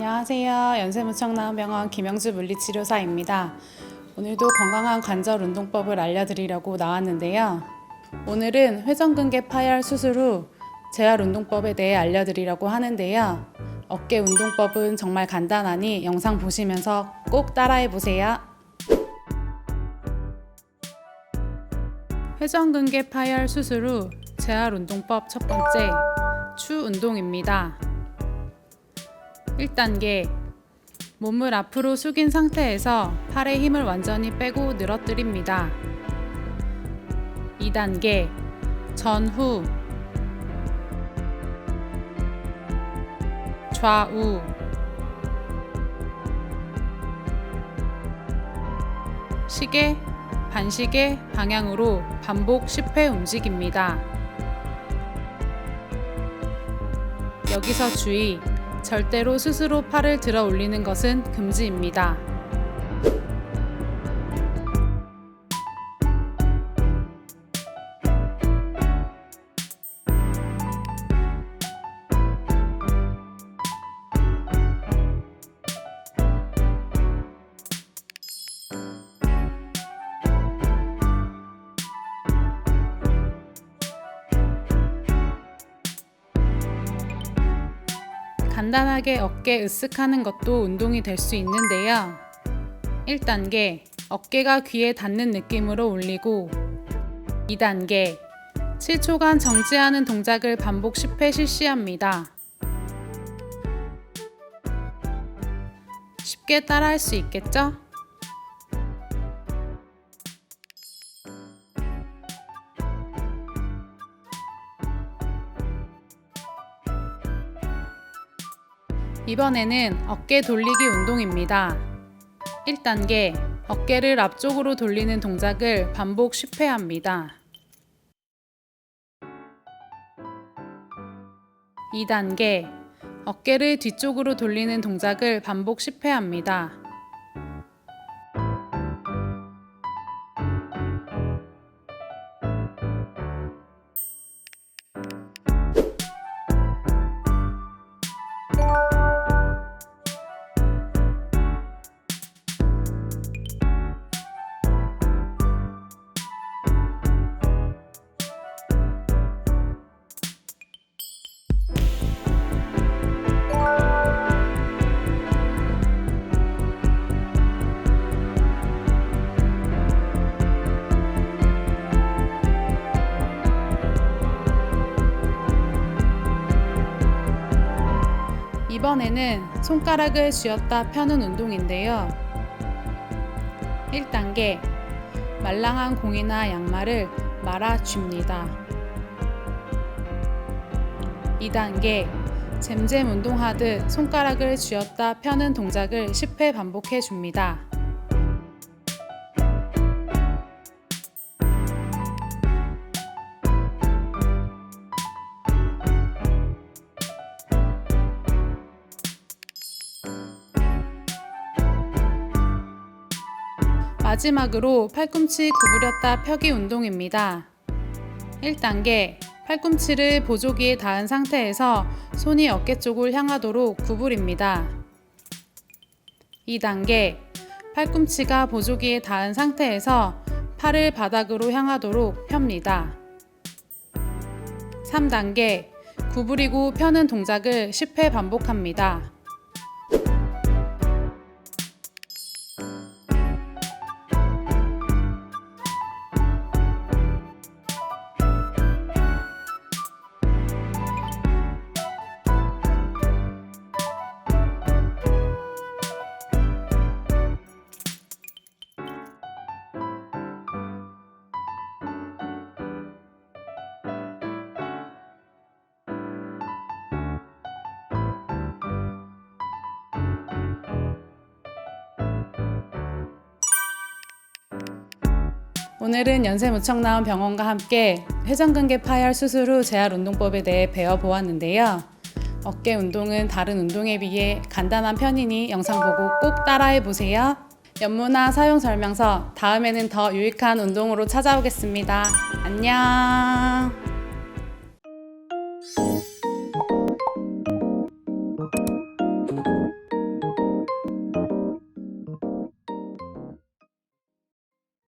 연세무청나은병원 김영주 물리치료사입니다. 오늘도 건강한 관절 운동법을 알려드리려고 나왔는데요. 오늘은 회전근개 파열 수술 후 재활 운동법에 대해 알려드리려고 하는데요. 어깨 운동법은 정말 간단하니 영상 보시면서 꼭 따라해 보세요. 회전근개 파열 수술 후 재활 운동법 첫 번째 추 운동입니다. 1단계 몸을 앞으로 숙인 상태에서 팔의 힘을 완전히 빼고 늘어뜨립니다. 2단계 전후 좌우 시계 반시계 방향으로 반복 10회 움직입니다. 여기서 주의 절대로 스스로 팔을 들어 올리는 것은 금지입니다. 간단하게 어깨 으쓱하는 것도 운동이 될 수 있는데요. 1단계 어깨가 귀에 닿는 느낌으로 올리고 2단계 7초간 정지하는 동작을 반복 10회 실시합니다. 쉽게 따라할 수 있겠죠? 이번에는 어깨 돌리기 운동입니다. 1단계 어깨를 앞쪽으로 돌리는 동작을 반복 10회 합니다. 2단계 어깨를 뒤쪽으로 돌리는 동작을 반복 10회 합니다. 이번에는 손가락을 쥐었다 펴는 운동인데요. 1단계 말랑한 공이나 양말을 말아 줍니다. 2단계 잼잼 운동하듯 손가락을 쥐었다 펴는 동작을 10회 반복해 줍니다. 마지막으로 팔꿈치 구부렸다 펴기 운동입니다. 1단계 팔꿈치를 보조기에 닿은 상태에서 손이 어깨 쪽을 향하도록 구부립니다. 2단계 팔꿈치가 보조기에 닿은 상태에서 팔을 바닥으로 향하도록 펴니다. 3단계 구부리고 펴는 동작을 10회 반복합니다. 오늘은 연세무청나온 병원과 함께 회전근개 파열 수술 후 재활 운동법에 대해 배워보았는데요. 어깨 운동은 다른 운동에 비해 간단한 편이니 영상 보고 꼭 따라해 보세요. 연무나 사용 설명서 다음에는 더 유익한 운동으로 찾아오겠습니다. 안녕.